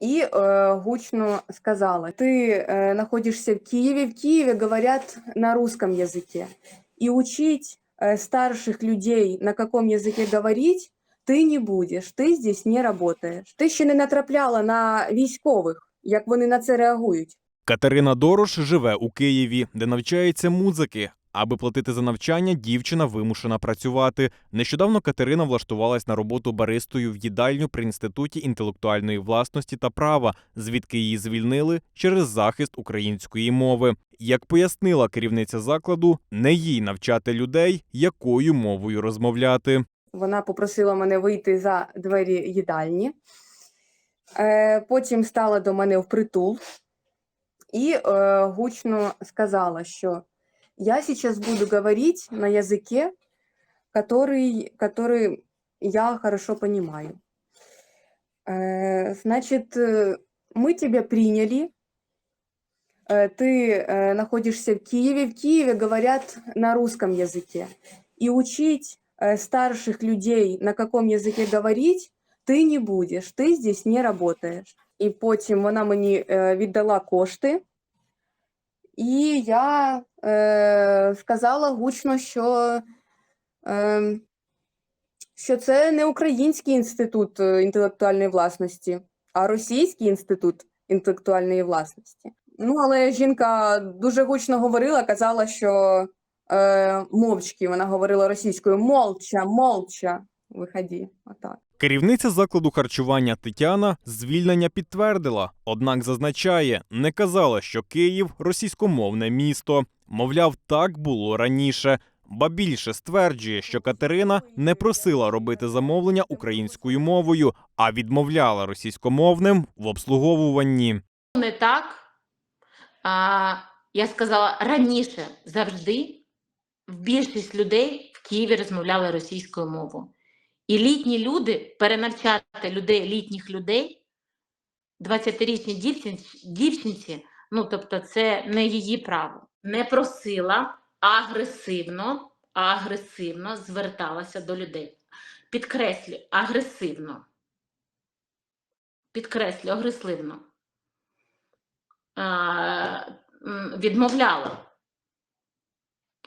и э, гучно сказала, ты э, находишься в Киеве, в Киеве говорят на русском языке, и учить э, старших людей, на каком языке говорить, ти не будеш, ти здесь не работаєш. Ти ще не натрапляла на військових, як вони на це реагують. Катерина Дорош живе у Києві, де навчається музики. Аби платити за навчання, дівчина вимушена працювати. Нещодавно Катерина влаштувалась на роботу баристою в їдальню при інституті інтелектуальної власності та права, звідки її звільнили через захист української мови. Як пояснила керівниця закладу, не їй навчати людей, якою мовою розмовляти. Вона попросила мене вийти за двері їдальні. Е, потім стала до мене впритул і е, гучно сказала, що я сейчас буду говорить на языке, который, который я хорошо понимаю. Э, Значит, э, мы тебя приняли, э, ты э, находишься в Киеве, в Киеве говорят на русском языке. И учить э, старших людей, на каком языке говорить, ти не будеш, ти здесь не работаєш. І потім вона мені е, віддала кошти, І я е, сказала гучно, що, е, що це не Український інститут е, інтелектуальної власності, а Російський інститут інтелектуальної власності. Ну, але жінка дуже гучно говорила, казала, що е, мовчки, вона говорила російською молча, молча, виходи, отак. Керівниця закладу харчування Тетяна звільнення підтвердила, однак зазначає, не казала, що Київ російськомовне місто. Мовляв, так було раніше. Ба більше стверджує, що Катерина не просила робити замовлення українською мовою, а відмовляла російськомовним в обслуговуванні. не так. А, я сказала раніше завжди в більшість людей в Києві розмовляли російською мовою. І літні люди, перенавчати людей, літніх людей, 20-річній дівчинці, ну тобто, це не її право. Не просила агресивно, агресивно зверталася до людей. Підкреслю, агресивно. Підкреслю, агресивно відмовляла.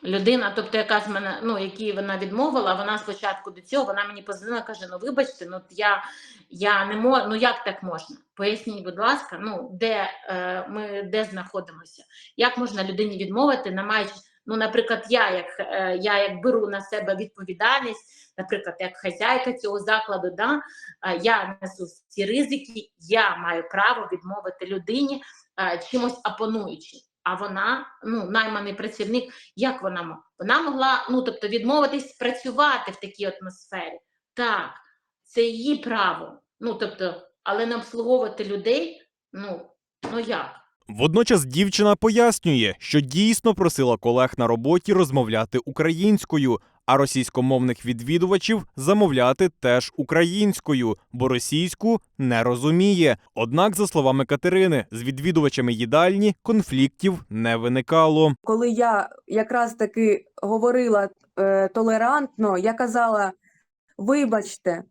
Людина, тобто, яка з мене, ну, якій вона відмовила, вона спочатку до цього, вона мені позвонила, каже: ну вибачте, ну я, я не можу, ну як так можна? Поясніть, будь ласка, ну де е, ми де знаходимося? Як можна людині відмовити, не маючи, ну, наприклад, я як е, я як беру на себе відповідальність, наприклад, як хазяйка цього закладу, да, е, я несу ці ризики, я маю право відмовити людині е, чимось опонуючи. А вона, ну, найманий працівник, як вона? Вона могла, ну тобто, відмовитись працювати в такій атмосфері. Так, це її право. Ну тобто, але не обслуговувати людей, ну, ну як? Водночас дівчина пояснює, що дійсно просила колег на роботі розмовляти українською, а російськомовних відвідувачів замовляти теж українською, бо російську не розуміє. Однак, за словами Катерини, з відвідувачами їдальні конфліктів не виникало. коли я якраз таки говорила е, толерантно, я казала: вибачте,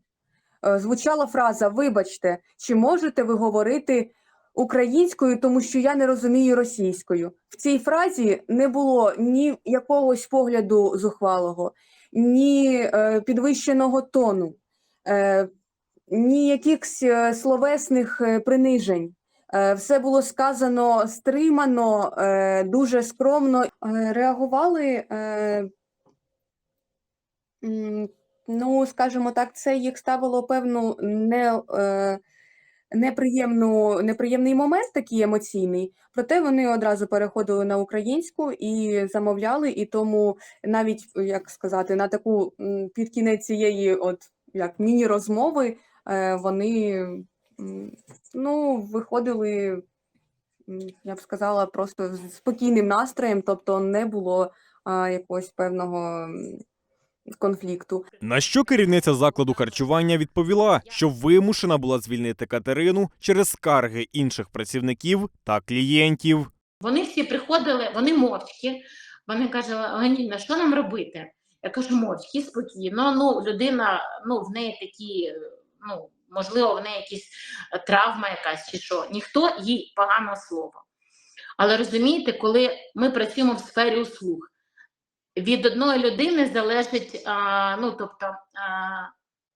е, звучала фраза Вибачте, чи можете ви говорити українською, тому що я не розумію російською. В цій фразі не було ні якогось погляду зухвалого, ні е, підвищеного тону, е, ні якихось е, словесних е, принижень. Е, Все було сказано стримано, дуже скромно. Реагували, ну, скажімо так, це їх ставило певну не, неприємну, неприємний момент, такий емоційний. Проте вони одразу переходили на українську і замовляли, і тому навіть, як сказати, на таку під кінець цієї от як міні-розмови е, вони ну, виходили, я б сказала, просто з спокійним настроєм, тобто не було якогось певного конфлікту. На що керівниця закладу харчування відповіла, що вимушена була звільнити Катерину через скарги інших працівників та клієнтів. Вони всі приходили, вони мовчки. Вони кажуть, Ганіна, що нам робити? Я кажу, мовчки, спокійно. Ну, людина, ну, в неї такі, ну, можливо, в неї якісь е, травма якась чи що. Ніхто їй поганого слова. Але розумієте, коли ми працюємо в сфері услуг, від одної людини залежить, а, ну тобто, а,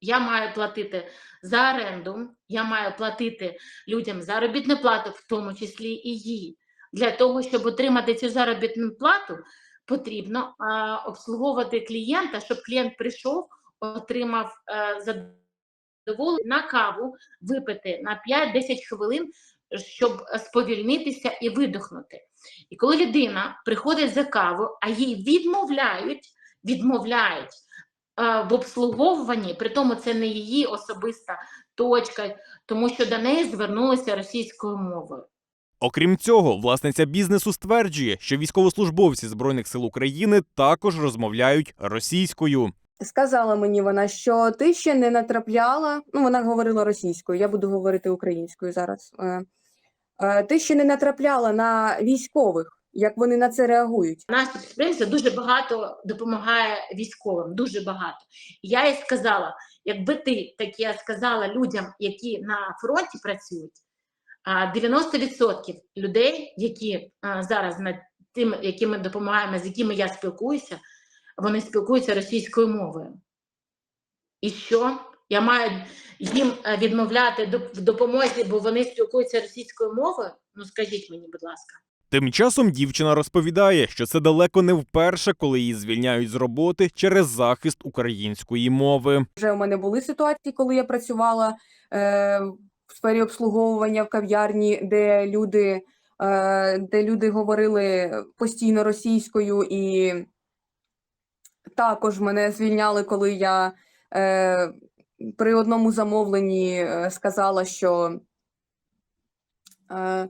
я маю платити за оренду, я маю платити людям заробітну плату, в тому числі і їй. Для того, щоб отримати цю заробітну плату, потрібно а, обслуговувати клієнта, щоб клієнт прийшов, отримав задоволення на каву, випити на 5-10 хвилин, щоб сповільнитися і видохнути. І коли людина приходить за каву, а їй відмовляють, відмовляють е, в обслуговуванні, при тому це не її особиста точка, тому що до неї звернулися російською мовою. Окрім цього, власниця бізнесу стверджує, що військовослужбовці збройних сил України також розмовляють російською. Сказала мені вона, що ти ще не натрапляла. Ну, вона говорила російською, я буду говорити українською зараз. Е, е, Ти ще не натрапляла на військових, як вони на це реагують. Наше підприємство дуже багато допомагає військовим, дуже багато. Я їй сказала, якби ти таке сказала людям, які на фронті працюють, а 90% людей, які зараз над тим, яким ми допомагаємо, з якими я спілкуюся, вони спілкуються російською мовою. І що? Я маю їм е, відмовляти в допомозі, бо вони спілкуються російською мовою? Ну скажіть мені, будь ласка. Тим часом дівчина розповідає, що це далеко не вперше, коли її звільняють з роботи через захист української мови. Вже у мене були ситуації, коли я працювала е, в сфері обслуговування в кав'ярні, де люди, е, де люди говорили постійно російською, і також мене звільняли, коли я е, при одному замовленні е, сказала, що е,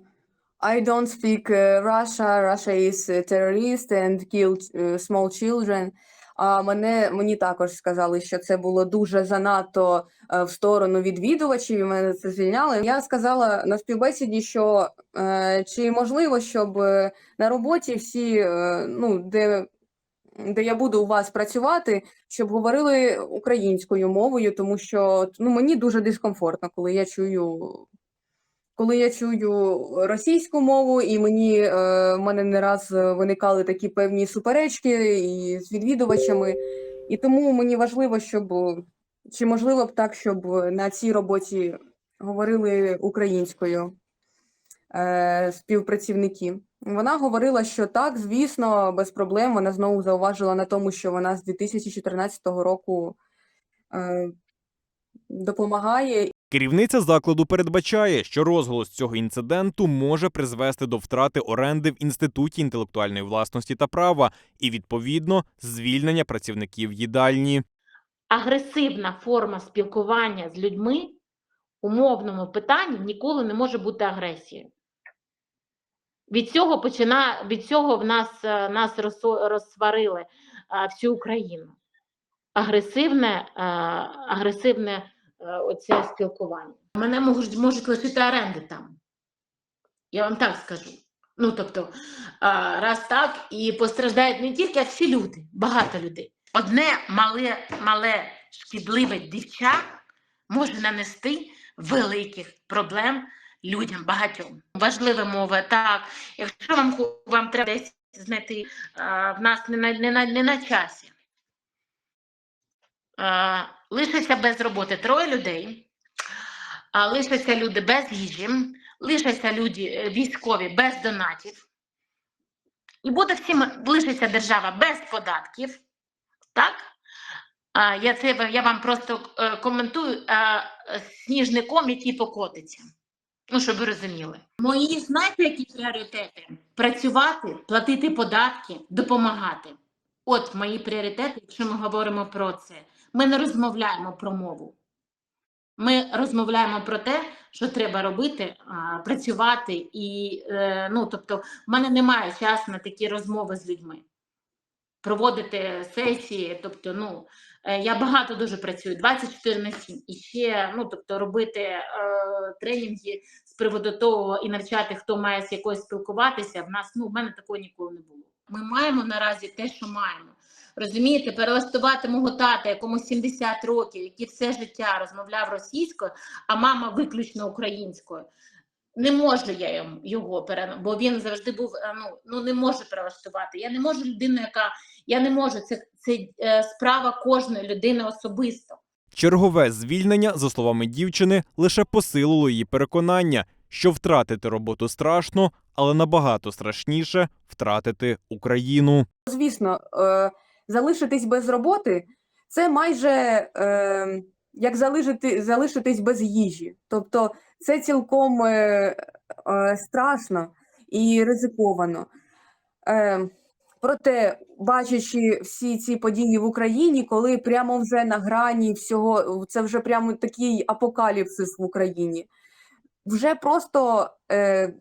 I don't speak е, Russia, Russia is terrorist and kill small children. А мене мені також сказали, що це було дуже занадто в сторону відвідувачів. і Мене це звільняли. Я сказала на співбесіді, що чи можливо, щоб на роботі всі, ну де, де я буду у вас працювати, щоб говорили українською мовою, тому що ну мені дуже дискомфортно, коли я чую. Коли я чую російську мову, і мені е, в мене не раз виникали такі певні суперечки і з відвідувачами, і тому мені важливо, щоб чи можливо б так, щоб на цій роботі говорили українською співпрацівники. Вона говорила, що так, звісно, без проблем. Вона знову зауважила на тому, що вона з 2014 року е, допомагає Керівниця закладу передбачає, що розголос цього інциденту може призвести до втрати оренди в інституті інтелектуальної власності та права і відповідно звільнення працівників їдальні. агресивна форма спілкування з людьми у мовному питанні ніколи не може бути агресією. Від цього почина, від цього в нас, е, нас розсварили е, всю Україну. Агресивне, е, агресивне оце спілкування. Мене можуть, можуть лишити оренди там. Я вам так скажу. Ну, тобто, раз так, і постраждають не тільки, а всі люди, багато людей. Одне мале, мале шкідливе дівча може нанести великих проблем людям багатьом. Важлива мова, так. Якщо вам, вам треба десь знайти, в нас не на, не на, не на часі. А, лишиться без роботи троє людей, а, лишаться люди без їжі, лишаться люди е, військові без донатів. І буде всім лишиться держава без податків. Так? А, я, це, я вам просто е, коментую а, сніжником, який покотиться. Ну, щоб ви розуміли. Мої, знаєте, які пріоритети? Працювати, платити податки, допомагати. От мої пріоритети, якщо ми говоримо про це. Ми не розмовляємо про мову. Ми розмовляємо про те, що треба робити, працювати, і е, ну, тобто, в мене немає часу на такі розмови з людьми. Проводити сесії, тобто, ну, я багато дуже працюю, 24 на 7. І ще, ну, тобто, робити е, тренінги з приводу того і навчати, хто має з якоюсь спілкуватися. В нас, ну, в мене такого ніколи не було. Ми маємо наразі те, що маємо. Розумієте, перелаштувати мого тата, якому 70 років, який все життя розмовляв російською, а мама виключно українською. Не можу я його пере... бо він завжди був е, ну, ну не можу перелаштувати. Я не можу людину, яка я не можу. Це, це е, справа кожної людини особисто. Чергове звільнення, за словами дівчини, лише посилило її переконання, що втратити роботу страшно, але набагато страшніше втратити Україну. Звісно, е, залишитись без роботи це майже е, як залишити, залишитись без їжі. Тобто це цілком е, е, страшно і ризиковано. Е, проте, бачачи всі ці події в Україні, коли прямо вже на грані всього, це вже прямо такий апокаліпсис в Україні, вже просто е,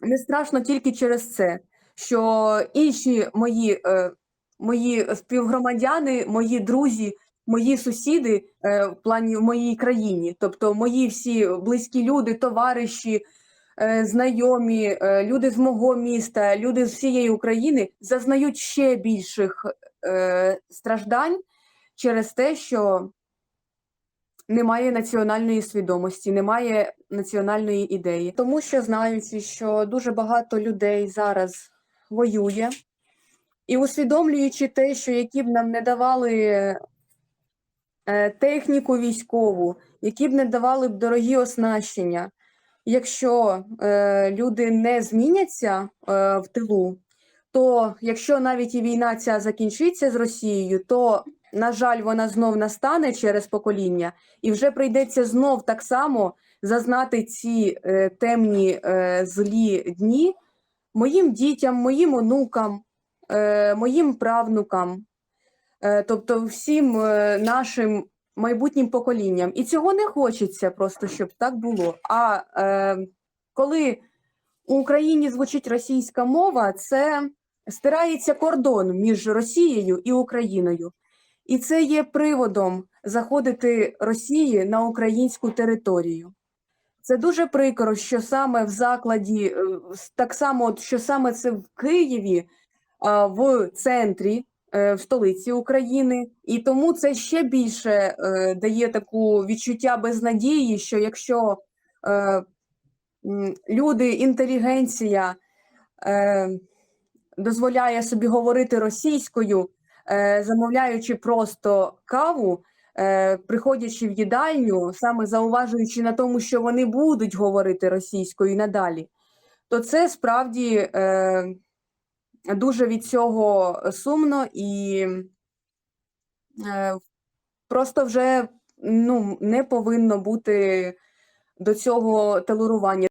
не страшно тільки через це що інші мої, е, мої співгромадяни, мої друзі, мої сусіди е, в плані в моїй країні, тобто мої всі близькі люди, товариші, е, знайомі, е, люди з мого міста, люди з всієї України зазнають ще більших е, страждань через те, що немає національної свідомості, немає національної ідеї. Тому що знаючи, що дуже багато людей зараз воює, і усвідомлюючи те, що які б нам не давали техніку військову, які б не давали б дорогі оснащення, якщо е, люди не зміняться е, в тилу, то якщо навіть і війна ця закінчиться з Росією, то на жаль, вона знов настане через покоління, і вже прийдеться знов так само зазнати ці е, темні е, злі дні моїм дітям, моїм онукам, е, моїм правнукам, е, тобто всім е, нашим майбутнім поколінням. І цього не хочеться просто, щоб так було. А е, коли у Україні звучить російська мова, це стирається кордон між Росією і Україною. І це є приводом заходити Росії на українську територію. Це дуже прикро, що саме в закладі, е, так само, що саме це в Києві, в центрі, е, в столиці України, і тому це ще більше е, дає таку відчуття безнадії, що якщо е, люди, інтелігенція е, дозволяє собі говорити російською, е, замовляючи просто каву, е, приходячи в їдальню, саме зауважуючи на тому, що вони будуть говорити російською і надалі, то це справді е, дуже від цього сумно і е, просто вже ну, не повинно бути до цього толерування.